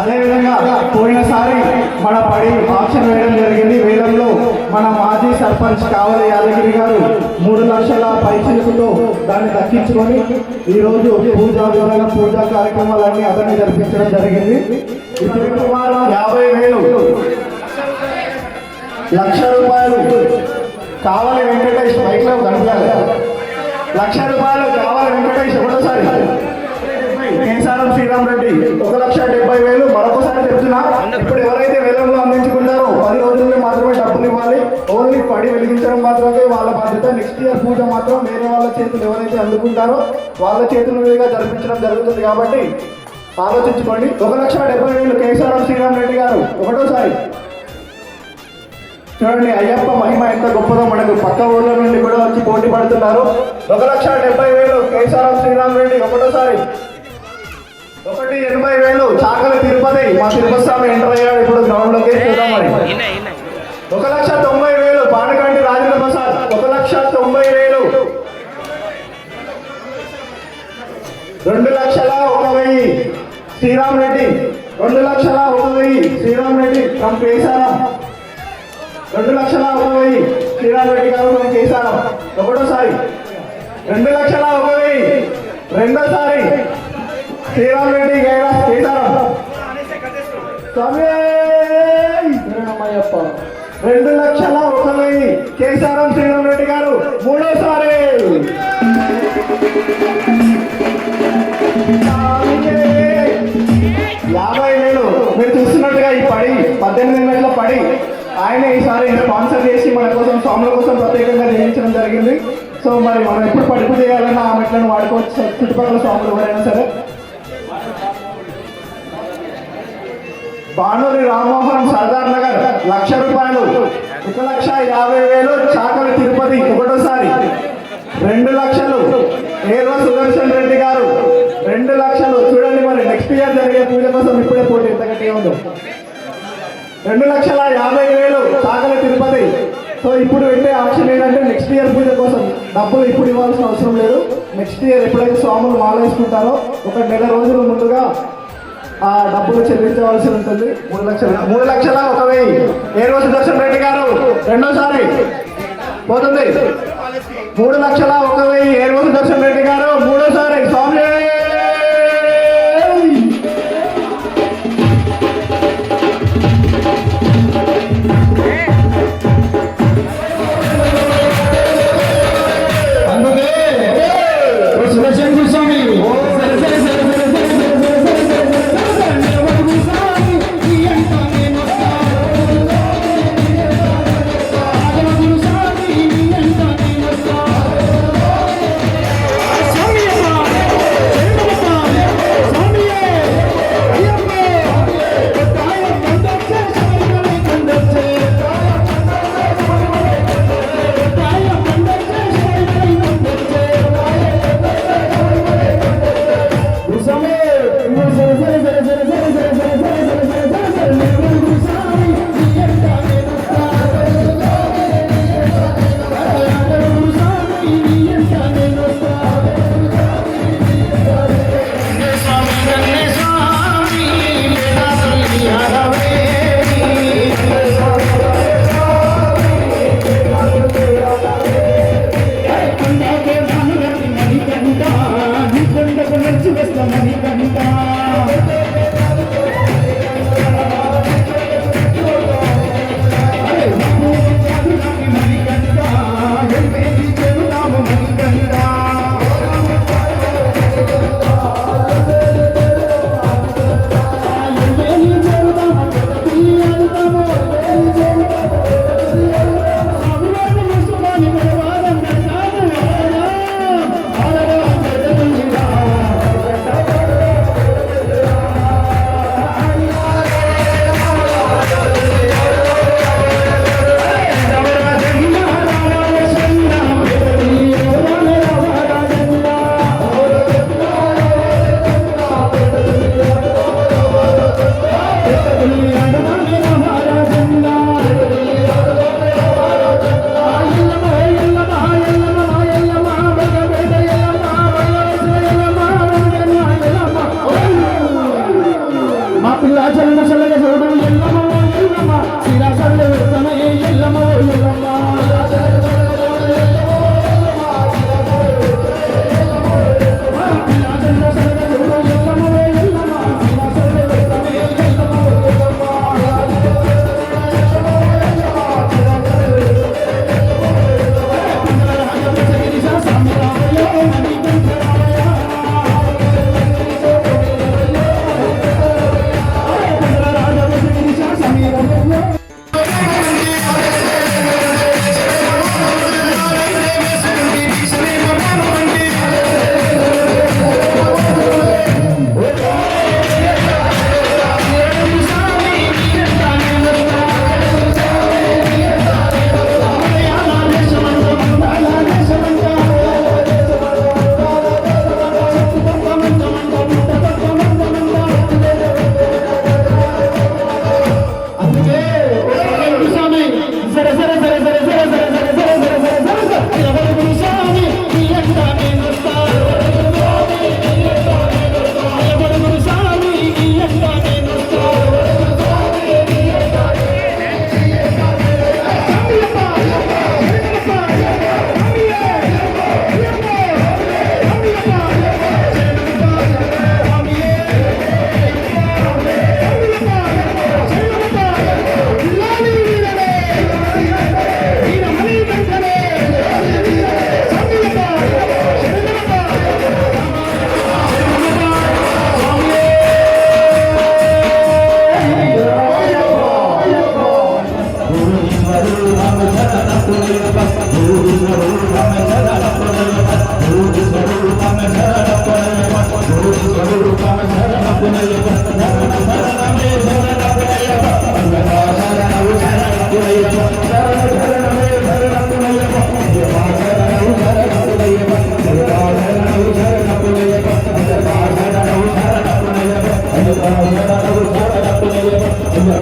అదేవిధంగా పోయినసారి మన పడి ఆప్షన్ వేయడం జరిగింది. వేలంలో మన మాజీ సర్పంచ్ కావలి యాదగిరి గారు మూడు లక్షల పైచిలుకుతో దాన్ని దక్కించుకొని ఈరోజు పూజా విధానం పూజా కార్యక్రమాలన్నీ అతన్ని జరిపించడం జరిగింది. ఇప్పుడు సుమారు యాభై వేలు లక్ష రూపాయలు కావాలి వెంకటేష్ మైక్లో కనిపించాలి. లక్ష రూపాయలు కావాలి వెంకటేష్ ఒకటోసారి కేసారం శ్రీరామ్ రెడ్డి ఒక లక్ష డెబ్బై వేలు మరొకసారి చెప్తున్నా ఇప్పుడు ఎవరైతే వేలంలో అందించుకున్నారో పది రోజుల్లో మాత్రమే డబ్బులు ఇవ్వాలి. ఓన్లీ పడి వెలిగించడం మాత్రమే వాళ్ళ బాధ్యత. నెక్స్ట్ ఇయర్ పూజ మాత్రం వేరే వాళ్ళ చేతులు ఎవరైతే అందుకుంటారో వాళ్ళ చేతుల మీదుగా జరిపించడం జరుగుతుంది కాబట్టి ఆలోచించుకోండి. ఒక లక్ష డెబ్బై వేలు కేసారం శ్రీరామ్ రెడ్డి గారు ఒకటోసారి. చూడండి అయ్యప్ప మహిమ ఎంత గొప్పదో మనకు పక్క ఊళ్ళ నుండి కూడా వచ్చి పోటీ పడుతున్నారు. ఒక లక్ష డెబ్బై వేలు కేశవరావు శ్రీరామ్ రెడ్డి ఒకటోసారి. ఒకటి ఎనభై వేలు చాకలి తిరుపతి. మా తిరుపతి స్వామి ఎంటర్ అయ్యాడు ఇప్పుడు గ్రౌండ్లోకి. చూద్దాం మరి. ఒక లక్ష తొంభై వేలు పానకంటి రాజేంద్ర ప్రసాద్. ఒక లక్ష తొంభై వేలు. రెండు లక్షల ఒక వెయ్యి శ్రీరామ్ రెడ్డి. రెండు లక్షల ఒక వెయ్యి శ్రీరామ్ రెడ్డి ఫ్రమ్ కేసారం. రెండు లక్షల ఒక వెయ్యి శ్రీరామ్ రెడ్డి గారు మనం చేశారు ఒకటోసారి. రెండు లక్షల ఒక వెయ్యి రెండోసారి. శ్రీరామ్ రెడ్డి గారు రెండు లక్షల ఒక వెయ్యి కేసారం శ్రీరామ్ రెడ్డి గారు మూడోసారి. యాభై వేలు. మీరు చూస్తున్నట్టుగా ఈ పడి పద్దెనిమిది వేల పడి ఆయన ఈసారి స్పాన్సర్ చేసి మన కోసం స్వాముల కోసం ప్రత్యేకంగా చేయించడం జరిగింది. సో మరి మనం ఎప్పుడు పడుపు చేయాలన్నా ఆ మెట్లను వాడుకోవచ్చు. చుట్టుపక్కల స్వాములు ఎవరైనా సరే. బాణూరి రామ్మోహన్ సర్దార్ నగర్ లక్ష రూపాయలు. ఒక లక్ష యాభై వేలు చాకలి తిరుపతి ఒకటోసారి. రెండు లక్షలు ఏరో సుదర్శన్ రెడ్డి గారు. రెండు లక్షలు. చూడండి మరి నెక్స్ట్ ఇయర్ జరిగే పూజ కోసం ఇప్పుడే పోటీ ఎంతకంటే గట్టిగా ఉందో. రెండు లక్షల యాభై వేలు చాకలి తిరుపతి. సో ఇప్పుడు పెట్టే ఆప్షన్ ఏంటంటే నెక్స్ట్ ఇయర్ పూజ కోసం డబ్బులు ఇప్పుడు ఇవ్వాల్సిన అవసరం లేదు. నెక్స్ట్ ఇయర్ ఎప్పుడైతే స్వాములు మాల వేసుకుంటారో ఒక నెల రోజుల ముందుగా డబ్బులు చెల్లించవలసి ఉంటుంది. మూడు లక్షల మూడు లక్షల ఒక వెయ్యి. ఏ రోజు దర్శన్ రెడ్డి గారు? రెండోసారి. పోతుంది. మూడు లక్షల ఒక వెయ్యి. ఏ రోజు దర్శన్ రెడ్డి గారు? మూడు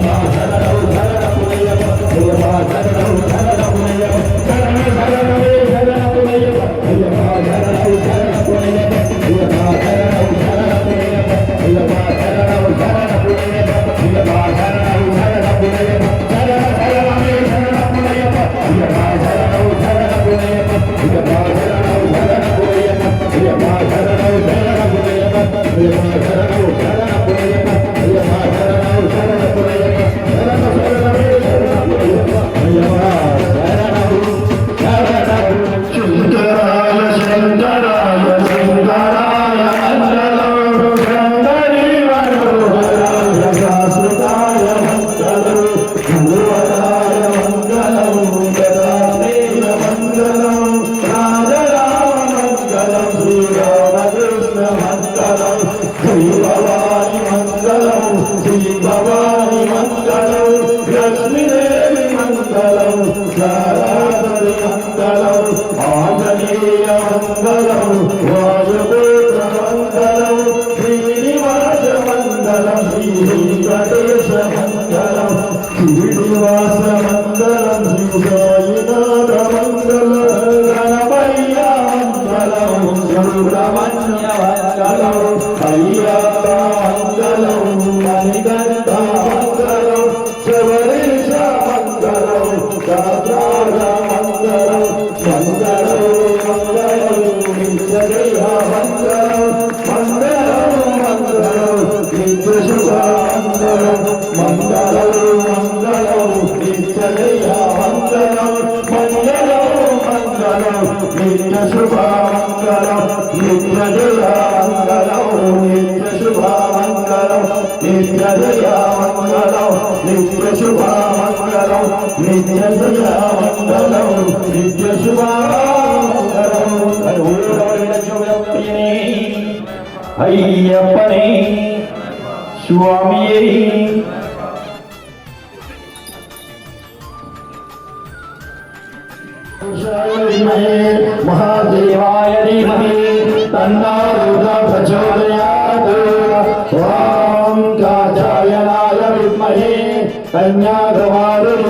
I'm మంగళం. నిత్య శుభ మంగళం. నిత్యజయ మంగళం. నిత్య శుభ అయ్యప్పనే స్వామియే महादेवाय धीमहि तन्नारुद्र प्रचोदयात् ॐ काचायनाय विद्महे कन्याकुमारी